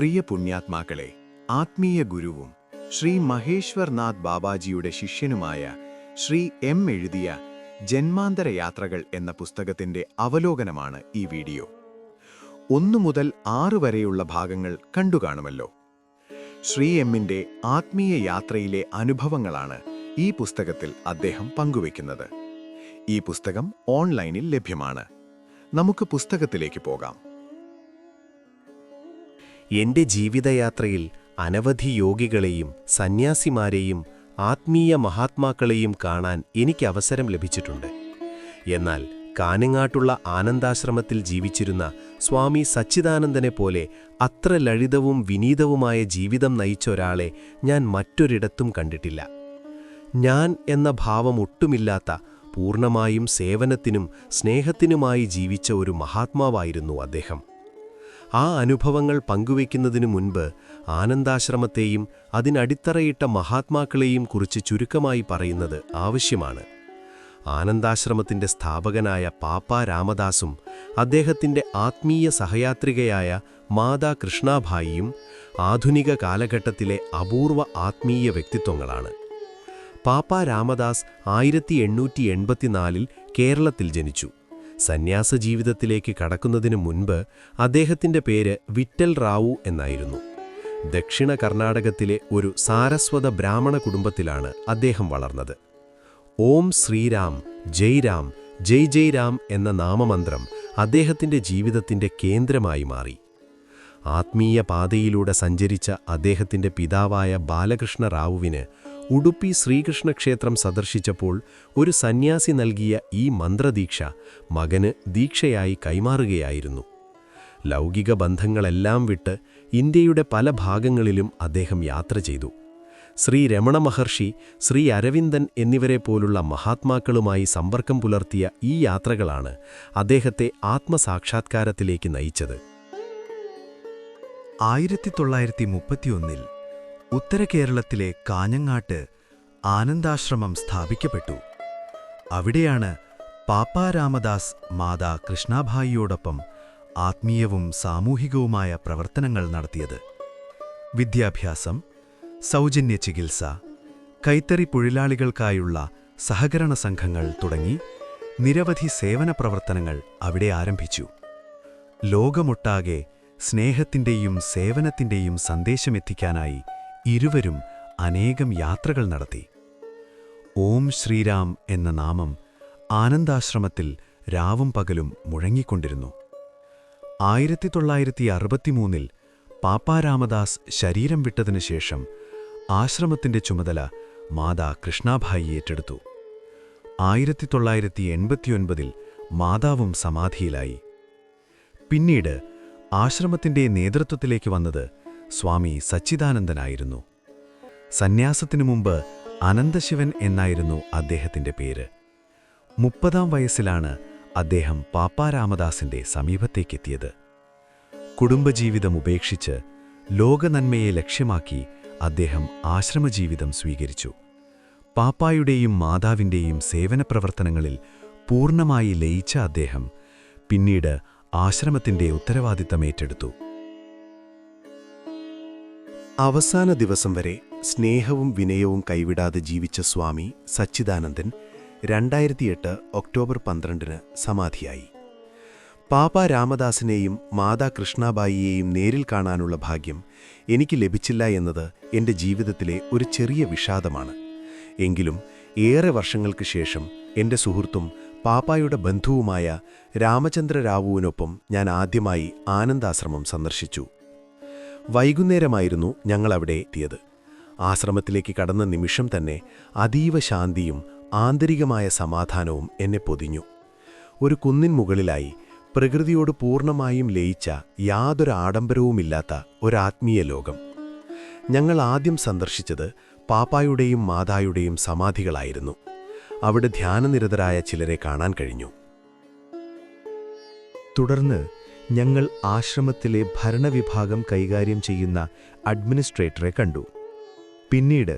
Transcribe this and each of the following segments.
പ്രിയ പുണ്യാത്മാക്കളെ ആത്മീയ ഗുരുവും ശ്രീ മഹേശ്വർനാഥ് ബാബാജിയുടെ ശിഷ്യനുമായ ശ്രീ എം എഴുതിയ ജന്മാന്തര യാത്രകൾ എന്ന പുസ്തകത്തിന്റെ അവലോകനമാണ് ഈ വീഡിയോ. ഒന്നു മുതൽ ആറു വരെയുള്ള ഭാഗങ്ങൾ കണ്ടുകാണുമല്ലോ. ശ്രീ എമ്മിന്റെ ആത്മീയ യാത്രയിലെ അനുഭവങ്ങളാണ് ഈ പുസ്തകത്തിൽ അദ്ദേഹം പങ്കുവെക്കുന്നത് ഈ പുസ്തകം ഓൺലൈനിൽ ലഭ്യമാണ്. നമുക്ക് പുസ്തകത്തിലേക്ക് പോകാം. എന്റെ ജീവിതയാത്രയിൽ അനവധി യോഗികളെയും സന്യാസിമാരെയും ആത്മീയ മഹാത്മാക്കളെയും കാണാൻ എനിക്ക് അവസരം ലഭിച്ചിട്ടുണ്ട്. എന്നാൽ കാനങ്ങാട്ടുള്ള ആനന്ദാശ്രമത്തിൽ ജീവിച്ചിരുന്ന സ്വാമി സച്ചിദാനന്ദനെ പോലെ അത്ര ലളിതവും വിനീതവുമായ ജീവിതം നയിച്ച ഒരാളെ ഞാൻ മറ്റൊരിടത്തും കണ്ടിട്ടില്ല. ഞാൻ എന്ന ഭാവം ഒട്ടുമില്ലാത്ത പൂർണമായും സേവനത്തിനും സ്നേഹത്തിനുമായി ജീവിച്ച ഒരു മഹാത്മാവായിരുന്നു അദ്ദേഹം. ആ അനുഭവങ്ങൾ പങ്കുവയ്ക്കുന്നതിനു മുൻപ് ആനന്ദാശ്രമത്തെയും അതിനടിത്തറയിട്ട മഹാത്മാക്കളെയും കുറിച്ച് ചുരുക്കമായി പറയുന്നത് ആവശ്യമാണ്. ആനന്ദാശ്രമത്തിന്റെ സ്ഥാപകനായ പാപ്പ രാമദാസും അദ്ദേഹത്തിന്റെ ആത്മീയ സഹയാത്രികയായ മാതാ കൃഷ്ണാഭായിയും ആധുനിക കാലഘട്ടത്തിലെ അപൂർവ ആത്മീയ വ്യക്തിത്വങ്ങളാണ്. പാപ്പ രാമദാസ് ആയിരത്തി എണ്ണൂറ്റി എൺപത്തിനാലിൽ കേരളത്തിൽ ജനിച്ചു. സന്യാസ ജീവിതത്തിലേക്ക് കടക്കുന്നതിന് മുൻപ് അദ്ദേഹത്തിന്റെ പേര് വിറ്റൽ റാവു എന്നായിരുന്നു. ദക്ഷിണ കർണാടകത്തിലെ ഒരു സാരസ്വത ബ്രാഹ്മണ കുടുംബത്തിലാണ് അദ്ദേഹം വളർന്നത്. ഓം ശ്രീരാം ജയ് രാം ജയ് ജയ് രാം എന്ന നാമമന്ത്രം അദ്ദേഹത്തിന്റെ ജീവിതത്തിന്റെ കേന്ദ്രമായി മാറി. ആത്മീയ പാതയിലൂടെ സഞ്ചരിച്ച അദ്ദേഹത്തിന്റെ പിതാവായ ബാലകൃഷ്ണ റാവുവിന് ഉടുപ്പി ശ്രീകൃഷ്ണ ക്ഷേത്രം സന്ദർശിച്ചപ്പോൾ ഒരു സന്യാസി നൽകിയ ഈ മന്ത്രദീക്ഷ മകന് ദീക്ഷയായി കൈമാറുകയായിരുന്നു. ലൗകിക ബന്ധങ്ങളെല്ലാം വിട്ട് ഇന്ത്യയുടെ പല ഭാഗങ്ങളിലും അദ്ദേഹം യാത്ര ചെയ്തു. ശ്രീ രമണ മഹർഷി ശ്രീ അരവിന്ദൻ എന്നിവരെ പോലുള്ള മഹാത്മാക്കളുമായി സമ്പർക്കം പുലർത്തിയ ഈ യാത്രകളാണ് അദ്ദേഹത്തെ ആത്മസാക്ഷാത്കാരത്തിലേക്ക് നയിച്ചത്. ആയിരത്തി തൊള്ളായിരത്തി മുപ്പത്തിയൊന്നിൽ ഉത്തര കേരളത്തിലെ കാഞ്ഞങ്ങാട്ട് ആനന്ദാശ്രമം സ്ഥാപിക്കപ്പെട്ടു. അവിടെയാണ് പാപ്പാ രാമദാസ് മാതാ കൃഷ്ണാഭായിയോടൊപ്പം ആത്മീയവും സാമൂഹികവുമായ പ്രവർത്തനങ്ങൾ നടത്തിയത്. വിദ്യാഭ്യാസം സൗജന്യ ചികിത്സ കൈത്തറി തൊഴിലാളികൾക്കായുള്ള സഹകരണ സംഘങ്ങൾ തുടങ്ങി നിരവധി സേവന പ്രവർത്തനങ്ങൾ അവിടെ ആരംഭിച്ചു. ലോകമൊട്ടാകെ സ്നേഹത്തിന്റെയും സേവനത്തിന്റെയും സന്ദേശമെത്തിക്കാനായി ഇരുവരും അനേകം യാത്രകൾ നടത്തി. ഓം ശ്രീരാം എന്ന നാമം ആനന്ദാശ്രമത്തിൽ രാവും പകലും മുഴങ്ങിക്കൊണ്ടിരുന്നു. ആയിരത്തി തൊള്ളായിരത്തി അറുപത്തിമൂന്നിൽ പാപ്പാരാമദാസ് ശരീരം വിട്ടതിനു ശേഷം ആശ്രമത്തിന്റെ ചുമതല മാതാ കൃഷ്ണാഭായി ഏറ്റെടുത്തു. ആയിരത്തി തൊള്ളായിരത്തി എൺപത്തിയൊൻപതിൽ മാതാവും സമാധിയിലായി. പിന്നീട് ആശ്രമത്തിന്റെ നേതൃത്വത്തിലേക്ക് വന്നത് സ്വാമി സച്ചിദാനന്ദനായിരുന്നു. സന്യാസത്തിനു മുമ്പ് അനന്തശിവൻ എന്നായിരുന്നു അദ്ദേഹത്തിന്റെ പേര്. മുപ്പതാം വയസ്സിലാണ് അദ്ദേഹം പാപ്പാരാമദാസിന്റെ സമീപത്തേക്കെത്തിയത്. കുടുംബജീവിതം ഉപേക്ഷിച്ച് ലോകനന്മയെ ലക്ഷ്യമാക്കി അദ്ദേഹം ആശ്രമജീവിതം സ്വീകരിച്ചു. പാപ്പായുടെയും മാതാവിന്റെയും സേവനപ്രവർത്തനങ്ങളിൽ പൂർണമായി ലയിച്ച അദ്ദേഹം പിന്നീട് ആശ്രമത്തിന്റെ ഉത്തരവാദിത്തമേറ്റെടുത്തു അവസാന ദിവസം വരെ സ്നേഹവും വിനയവും കൈവിടാതെ ജീവിച്ച സ്വാമി സച്ചിദാനന്ദൻ രണ്ടായിരത്തിയെട്ട് ഒക്ടോബർ പന്ത്രണ്ടിന് സമാധിയായി. പാപ്പ രാമദാസിനെയും മാതാ കൃഷ്ണാബായിയെയും നേരിൽ കാണാനുള്ള ഭാഗ്യം എനിക്ക് ലഭിച്ചില്ല എന്നത് എന്റെ ജീവിതത്തിലെ ഒരു ചെറിയ വിഷാദമാണ്. എങ്കിലും ഏറെ വർഷങ്ങൾക്ക് ശേഷം എന്റെ സുഹൃത്തും പാപ്പായുടെ ബന്ധുവുമായ രാമചന്ദ്ര റാവുവിനൊപ്പം ഞാൻ ആദ്യമായി ആനന്ദാശ്രമം സന്ദർശിച്ചു. വൈകുന്നേരമായിരുന്നു ഞങ്ങളവിടെ എത്തിയത്. ആശ്രമത്തിലേക്ക് കടന്ന നിമിഷം തന്നെ അതീവ ശാന്തിയും ആന്തരികമായ സമാധാനവും എന്നെ പൊതിഞ്ഞു. ഒരു കുന്നിൻ മുകളിലായി പ്രകൃതിയോട് പൂർണമായും ലയിച്ച യാതൊരു ആഡംബരവുമില്ലാത്ത ഒരാത്മീയ ലോകം. ഞങ്ങൾ ആദ്യം സന്ദർശിച്ചത് പാപ്പായുടെയും മാതായുടെയും സമാധികളായിരുന്നു. അവിടെ ധ്യാനനിരതരായ ചിലരെ കാണാൻ കഴിഞ്ഞു. തുടർന്ന് ഞങ്ങൾ ആശ്രമത്തിലെ ഭരണവിഭാഗം കൈകാര്യം ചെയ്യുന്ന അഡ്മിനിസ്ട്രേറ്ററെ കണ്ടു. പിന്നീട്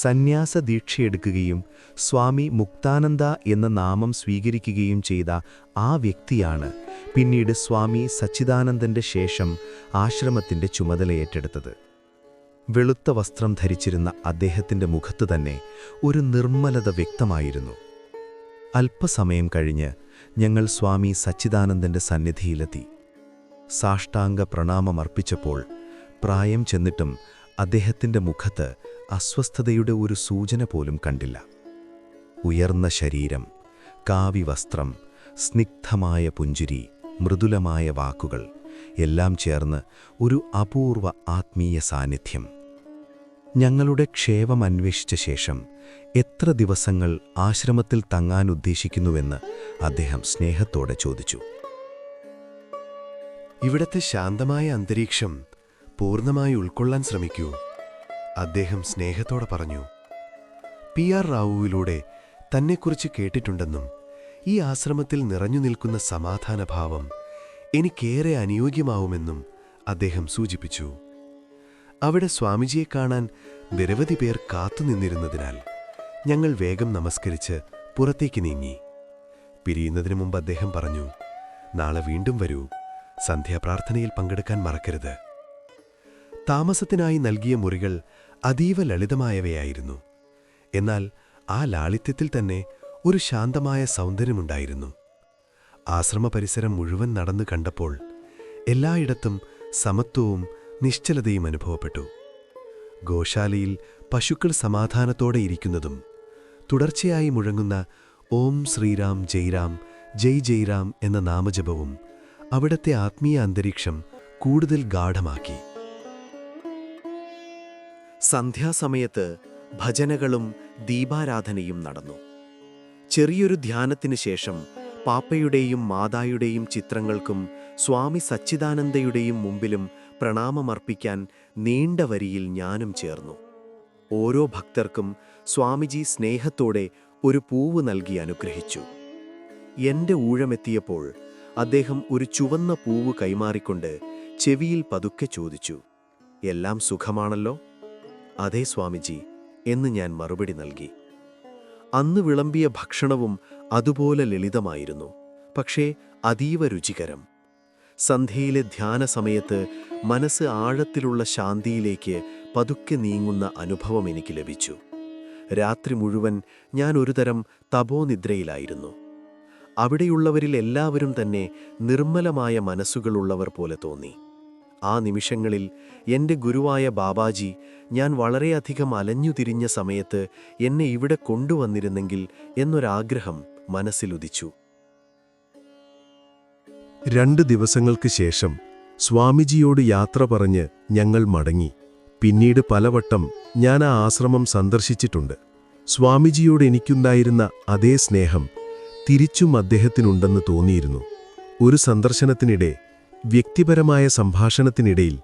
സന്യാസ ദീക്ഷയെടുക്കുകയും സ്വാമി മുക്താനന്ദ എന്ന നാമം സ്വീകരിക്കുകയും ചെയ്ത ആ വ്യക്തിയാണ് പിന്നീട് സ്വാമി സച്ചിദാനന്ദന്റെ ശേഷം ആശ്രമത്തിന്റെ ചുമതലയേറ്റെടുത്തത് വെളുത്ത വസ്ത്രം ധരിച്ചിരുന്ന അദ്ദേഹത്തിന്റെ മുഖത്തു തന്നെ ഒരു നിർമ്മലത വ്യക്തമായിരുന്നു. അല്പസമയം കഴിഞ്ഞ് ഞങ്ങൾ സ്വാമി സച്ചിദാനന്ദന്റെ സന്നിധിയിലെത്തി. സാഷ്ടാംഗ പ്രണാമമർപ്പിച്ചപ്പോൾ പ്രായം ചെന്നിട്ടും അദ്ദേഹത്തിന്റെ മുഖത്ത് അസ്വസ്ഥതയുടെ ഒരു സൂചന പോലും കണ്ടില്ല. ഉയർന്ന ശരീരം കാവി വസ്ത്രം സ്നിഗ്ധമായ പുഞ്ചിരി മൃദുലമായ വാക്കുകൾ എല്ലാം ചേർന്ന് ഒരു അപൂർവ ആത്മീയ സാന്നിധ്യം. ഞങ്ങളുടെ ക്ഷേമം അന്വേഷിച്ച ശേഷം എത്ര ദിവസങ്ങൾ ആശ്രമത്തിൽ തങ്ങാൻ ഉദ്ദേശിക്കുന്നുവെന്ന് അദ്ദേഹം സ്നേഹത്തോടെ ചോദിച്ചു. ഇവിടത്തെ ശാന്തമായ അന്തരീക്ഷം പൂർണമായി ഉൾക്കൊള്ളാൻ ശ്രമിക്കൂ. അദ്ദേഹം സ്നേഹത്തോടെ പറഞ്ഞു പി ആർ റാവുവിലൂടെ തന്നെക്കുറിച്ച് കേട്ടിട്ടുണ്ടെന്നും ഈ ആശ്രമത്തിൽ നിറഞ്ഞു നിൽക്കുന്ന സമാധാനഭാവം എനിക്കേറെ അനുയോജ്യമാവുമെന്നും അദ്ദേഹം സൂചിപ്പിച്ചു. അവിടെ സ്വാമിജിയെ കാണാൻ നിരവധി പേർ കാത്തുനിന്നിരുന്നതിനാൽ ഞങ്ങൾ വേഗം നമസ്കരിച്ച് പുറത്തേക്ക് നീങ്ങി. പിരിയുന്നതിനു മുമ്പ് അദ്ദേഹം പറഞ്ഞു നാളെ വീണ്ടും വരൂ. സന്ധ്യാപ്രാർത്ഥനയിൽ പങ്കെടുക്കാൻ മറക്കരുത്. താമസത്തിനായി നൽകിയ മുറികൾ അതീവ ലളിതമായവയായിരുന്നു. എന്നാൽ ആ ലാളിത്യത്തിൽ തന്നെ ഒരു ശാന്തമായ സൗന്ദര്യമുണ്ടായിരുന്നു. ആശ്രമ പരിസരം മുഴുവൻ നടന്നു കണ്ടപ്പോൾ എല്ലായിടത്തും സമത്വവും നിശ്ചലതയും അനുഭവപ്പെട്ടു. ഗോശാലയിൽ പശുക്കൾ സമാധാനത്തോടെ ഇരിക്കുന്നതും തുടർച്ചയായി മുഴങ്ങുന്ന ഓം ശ്രീരാം ജയ്റാം ജയ് ജയ്റാം എന്ന നാമജപവും അവിടത്തെ ആത്മീയ അന്തരീക്ഷം കൂടുതൽ ഗാഠമാക്കി. സന്ധ്യാസമയത്ത് ഭജനകളും ദീപാരാധനയും നടന്നു. ചെറിയൊരു ധ്യാനത്തിനു ശേഷം പാപ്പയുടെയും മാതായുടെയും ചിത്രങ്ങൾക്കും സ്വാമി സച്ചിദാനന്ദയുടെയും മുമ്പിലും പ്രണാമമർപ്പിക്കാൻ നീണ്ട വരിയിൽ ഞാനും ചേർന്നു. ഓരോ ഭക്തർക്കും സ്വാമിജി സ്നേഹത്തോടെ ഒരു പൂവ് നൽകി അനുഗ്രഹിച്ചു. എന്റെ ഊഴമെത്തിയപ്പോൾ അദ്ദേഹം ഒരു ചുവന്ന പൂവ് കൈമാറിക്കൊണ്ട് ചെവിയിൽ പതുക്കെ ചോദിച്ചു എല്ലാം സുഖമാണല്ലോ? അതേ സ്വാമിജി എന്ന് ഞാൻ മറുപടി നൽകി. അന്ന് വിളമ്പിയ ഭക്ഷണവും അതുപോലെ ലളിതമായിരുന്നു പക്ഷേ അതീവ രുചികരം. സന്ധ്യയിലെ ധ്യാന സമയത്ത് മനസ്സ് ആഴത്തിലുള്ള ശാന്തിയിലേക്ക് പതുക്കെ നീങ്ങുന്ന അനുഭവം എനിക്ക് ലഭിച്ചു. രാത്രി മുഴുവൻ ഞാൻ ഒരുതരം തപോനിദ്രയിലായിരുന്നു. അവിടെയുള്ളവരിൽ എല്ലാവരും തന്നെ നിർമ്മലമായ മനസ്സുകളുള്ളവർ പോലെ തോന്നി. ആ നിമിഷങ്ങളിൽ എന്റെ ഗുരുവായ ബാബാജി ഞാൻ വളരെയധികം അലഞ്ഞുതിരിഞ്ഞ സമയത്ത് എന്നെ ഇവിടെ കൊണ്ടുവന്നിരുന്നെങ്കിൽ എന്നൊരാഗ്രഹം മനസ്സിലുദിച്ചു. രണ്ട് ദിവസങ്ങൾക്ക് ശേഷം സ്വാമിജിയോട് യാത്ര പറഞ്ഞ് ഞങ്ങൾ മടങ്ങി. പിന്നീട് പലവട്ടം ഞാൻ ആ ആശ്രമം സന്ദർശിച്ചിട്ടുണ്ട്. സ്വാമിജിയോട് എനിക്കുണ്ടായിരുന്ന അതേ സ്നേഹം തിരിച്ചും അദ്ദേഹത്തിനുണ്ടെന്ന് തോന്നിയിരുന്നു. ഒരു സന്ദർശനത്തിനിടെ വ്യക്തിപരമായ സംഭാഷണത്തിനിടയിൽ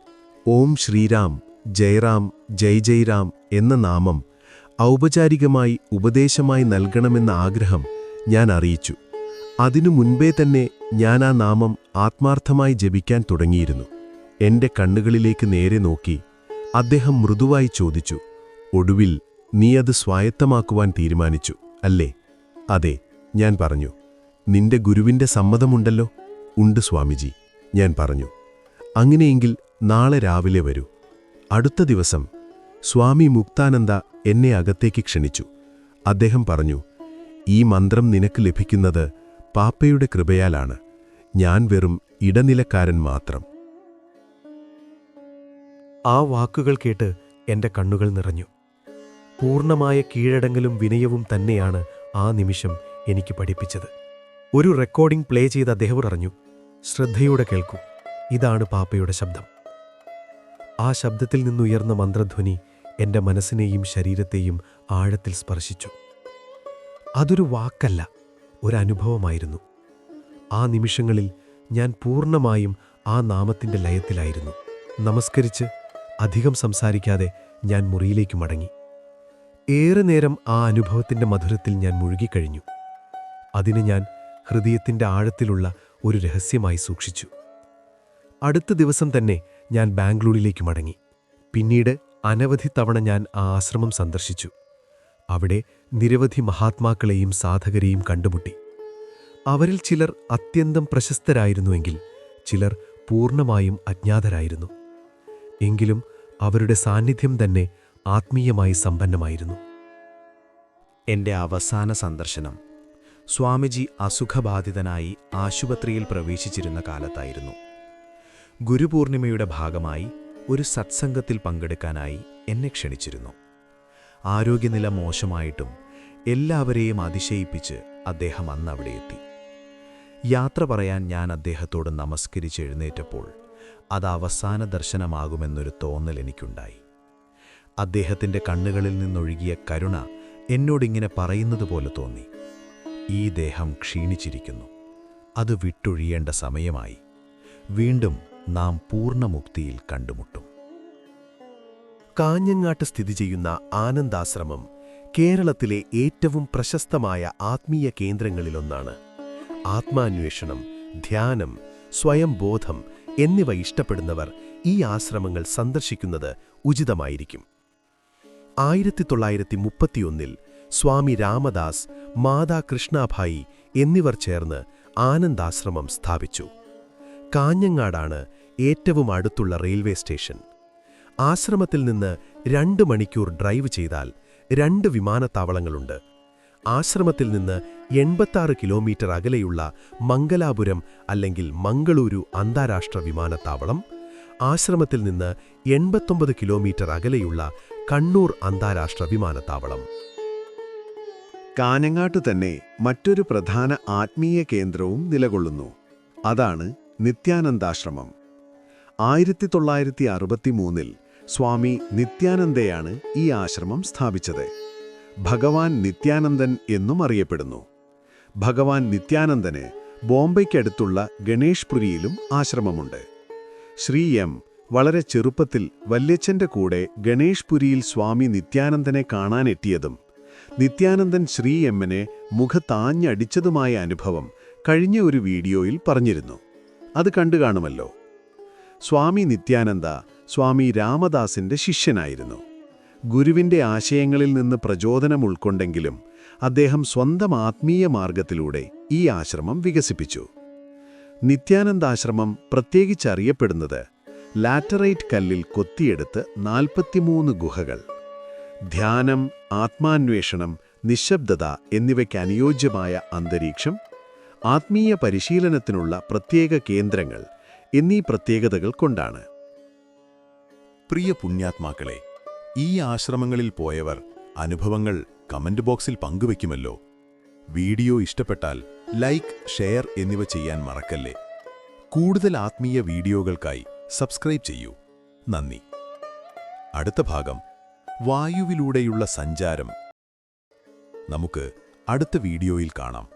ഓം ശ്രീരാം ജയറാം ജയ് ജയ്റാം എന്ന നാമം ഔപചാരികമായി ഉപദേശമായി നൽകണമെന്ന ആഗ്രഹം ഞാൻ അറിയിച്ചു. അതിനു മുൻപേ തന്നെ ഞാൻ ആ നാമം ആത്മാർത്ഥമായി ജപിക്കാൻ തുടങ്ങിയിരുന്നു. എന്റെ കണ്ണുകളിലേക്ക് നേരെ നോക്കി അദ്ദേഹം മൃദുവായി ചോദിച്ചു ഒടുവിൽ നീ അത് സ്വായത്തമാക്കുവാൻ തീരുമാനിച്ചു അല്ലേ? അതെ ഞാൻ പറഞ്ഞു നിന്റെ ഗുരുവിന്റെ സമ്മതമുണ്ടല്ലോ? ഉണ്ട് സ്വാമിജി ഞാൻ പറഞ്ഞു. അങ്ങനെയെങ്കിൽ നാളെ രാവിലെ വരൂ. അടുത്ത ദിവസം സ്വാമി മുക്താനന്ദ എന്നെ അകത്തേക്ക് ക്ഷണിച്ചു. അദ്ദേഹം പറഞ്ഞു ഈ മന്ത്രം നിനക്ക് ലഭിക്കുന്നത് പാപ്പയുടെ കൃപയാലാണ്. ഞാൻ വെറും ഇടനിലക്കാരൻ മാത്രം. ആ വാക്കുകൾ കേട്ട് എന്റെ കണ്ണുകൾ നിറഞ്ഞു. പൂർണമായ കീഴടങ്ങലും വിനയവും തന്നെയാണ് ആ നിമിഷം എനിക്ക് പഠിപ്പിച്ചത്. ഒരു റെക്കോർഡിംഗ് പ്ലേ ചെയ്ത് അദ്ദേഹം പറഞ്ഞു ശ്രദ്ധയോടെ കേൾക്കൂ. ഇതാണ് പാപ്പയുടെ ശബ്ദം. ആ ശബ്ദത്തിൽ നിന്നുയർന്ന മന്ത്രധ്വനി എന്റെ മനസ്സിനെയും ശരീരത്തെയും ആഴത്തിൽ സ്പർശിച്ചു. അതൊരു വാക്കല്ല ഒരനുഭവമായിരുന്നു ആ നിമിഷങ്ങളിൽ ഞാൻ പൂർണമായും ആ നാമത്തിന്റെ ലയത്തിലായിരുന്നു. നമസ്കരിച്ച് അധികം സംസാരിക്കാതെ ഞാൻ മുറിയിലേക്ക് മടങ്ങി. ഏറെ നേരം ആ അനുഭവത്തിന്റെ മധുരത്തിൽ ഞാൻ മുഴുകിക്കഴിഞ്ഞു. അതിന് ഞാൻ ഹൃദയത്തിന്റെ ആഴത്തിലുള്ള ഒരു രഹസ്യമായി സൂക്ഷിച്ചു. അടുത്ത ദിവസം തന്നെ ഞാൻ ബാംഗ്ലൂരിലേക്ക് മടങ്ങി. പിന്നീട് അനവധി തവണ ഞാൻ ആ ആശ്രമം സന്ദർശിച്ചു. അവിടെ നിരവധി മഹാത്മാക്കളെയും സാധകരെയും കണ്ടുമുട്ടി. അവരിൽ ചിലർ അത്യന്തം പ്രശസ്തരായിരുന്നുവെങ്കിൽ ചിലർ പൂർണമായും അജ്ഞാതരായിരുന്നു. എങ്കിലും അവരുടെ സാന്നിധ്യം തന്നെ ആത്മീയമായി സമ്പന്നമായിരുന്നു. എന്റെ അവസാന സന്ദർശനം സ്വാമിജി അസുഖബാധിതനായി ആശുപത്രിയിൽ പ്രവേശിച്ചിരുന്ന കാലത്തായിരുന്നു. ഗുരുപൂർണിമയുടെ ഭാഗമായി ഒരു സത്സംഗത്തിൽ പങ്കെടുക്കാനായി എന്നെ ക്ഷണിച്ചിരുന്നു. ആരോഗ്യനില മോശമായിട്ടും എല്ലാവരെയും അതിശയിപ്പിച്ച് അദ്ദേഹം അന്ന് അവിടെ എത്തി. യാത്ര പറയാൻ ഞാൻ അദ്ദേഹത്തോട് നമസ്കരിച്ച് എഴുന്നേറ്റപ്പോൾ അത് അവസാന ദർശനമാകുമെന്നൊരു തോന്നൽ എനിക്കുണ്ടായി. അദ്ദേഹത്തിന്റെ കണ്ണുകളിൽ നിന്നൊഴുകിയ കരുണ എന്നോടിങ്ങനെ പറയുന്നത് പോലെ തോന്നി. ഈ ദേഹം ക്ഷീണിച്ചിരിക്കുന്നു. അത് വിട്ടൊഴിയേണ്ട സമയമായി. വീണ്ടും നാം പൂർണമുക്തിയിൽ കണ്ടുമുട്ടും. കാഞ്ഞങ്ങാട്ട് സ്ഥിതി ചെയ്യുന്ന ആനന്ദാശ്രമം കേരളത്തിലെ ഏറ്റവും പ്രശസ്തമായ ആത്മീയ കേന്ദ്രങ്ങളിലൊന്നാണ്. ആത്മാന്വേഷണം ധ്യാനം സ്വയംബോധം എന്നിവ ഇഷ്ടപ്പെടുന്നവർ ഈ ആശ്രമങ്ങൾ സന്ദർശിക്കുന്നത് ഉചിതമായിരിക്കും. ആയിരത്തി തൊള്ളായിരത്തി മുപ്പത്തിയൊന്നിൽ സ്വാമി രാമദാസ് മാതാ കൃഷ്ണാഭായി എന്നിവർ ചേർന്ന് ആനന്ദാശ്രമം സ്ഥാപിച്ചു. കാഞ്ഞങ്ങാടാണ് ഏറ്റവും അടുത്തുള്ള റെയിൽവേ സ്റ്റേഷൻ. ആശ്രമത്തിൽ നിന്ന് രണ്ട് മണിക്കൂർ ഡ്രൈവ് ചെയ്താൽ രണ്ട് വിമാനത്താവളങ്ങളുണ്ട്. ആശ്രമത്തിൽ നിന്ന് എൺപത്താറ് കിലോമീറ്റർ അകലെയുള്ള മംഗലാപുരം അല്ലെങ്കിൽ മംഗളൂരു അന്താരാഷ്ട്ര വിമാനത്താവളം ആശ്രമത്തിൽ നിന്ന് എൺപത്തൊമ്പത് കിലോമീറ്റർ അകലെയുള്ള കണ്ണൂർ അന്താരാഷ്ട്ര വിമാനത്താവളം. കാഞ്ഞങ്ങാട്ടു തന്നെ മറ്റൊരു പ്രധാന ആത്മീയ കേന്ദ്രവും നിലകൊള്ളുന്നു. അതാണ് നിത്യാനന്ദാശ്രമം. ആയിരത്തി തൊള്ളായിരത്തി അറുപത്തി മൂന്നിൽ സ്വാമി നിത്യാനന്ദയാണ് ഈ ആശ്രമം സ്ഥാപിച്ചത്. ഭഗവാൻ നിത്യാനന്ദൻ എന്നും അറിയപ്പെടുന്നു. ഭഗവാൻ നിത്യാനന്ദന് ബോംബെക്കടുത്തുള്ള ഗണേഷ്പുരിയിലും ആശ്രമമുണ്ട്. ശ്രീ എം വളരെ ചെറുപ്പത്തിൽ വല്യച്ഛന്റെ കൂടെ ഗണേഷ്പുരിയിൽ സ്വാമി നിത്യാനന്ദനെ കാണാനെത്തിയതും നിത്യാനന്ദൻ ശ്രീ എമ്മിനെ മുഖത്താഞ്ഞടിച്ചതുമായ അനുഭവം കഴിഞ്ഞ ഒരു വീഡിയോയിൽ പറഞ്ഞിരുന്നു. അത് കണ്ടു കാണുമല്ലോ. സ്വാമി നിത്യാനന്ദ സ്വാമി രാമദാസിന്റെ ശിഷ്യനായിരുന്നു. ഗുരുവിന്റെ ആശയങ്ങളിൽ നിന്ന് പ്രചോദനം ഉൾക്കൊണ്ടെങ്കിലും അദ്ദേഹം സ്വന്തം ആത്മീയ മാർഗത്തിലൂടെ ഈ ആശ്രമം വികസിപ്പിച്ചു. നിത്യാനന്ദാശ്രമം പ്രത്യേകിച്ചറിയപ്പെടുന്നത് ലാറ്ററൈറ്റ് കല്ലിൽ കൊത്തിയെടുത്ത് നാൽപ്പത്തിമൂന്ന് ഗുഹകൾ. ധ്യാനം ആത്മാന്വേഷണം നിശബ്ദത എന്നിവയ്ക്ക് അനുയോജ്യമായ അന്തരീക്ഷം ആത്മീയ പരിശീലനത്തിനുള്ള പ്രത്യേക കേന്ദ്രങ്ങൾ എന്നീ പ്രത്യേകതകൾ കൊണ്ടാണ്. പ്രിയ പുണ്യാത്മാക്കളെ ഈ ആശ്രമങ്ങളിൽ പോയവർ അനുഭവങ്ങൾ കമന്റ് ബോക്സിൽ പങ്കുവെക്കുമല്ലോ വീഡിയോ ഇഷ്ടപ്പെട്ടാൽ ലൈക്ക് ഷെയർ എന്നിവ ചെയ്യാൻ മറക്കല്ലേ. കൂടുതൽ ആത്മീയ വീഡിയോകൾക്കായി സബ്സ്ക്രൈബ് ചെയ്യൂ. നന്ദി. അടുത്ത ഭാഗം വായുവിലൂടെയുള്ള സഞ്ചാരം. നമുക്ക് അടുത്ത വീഡിയോയിൽ കാണാം.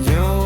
Yo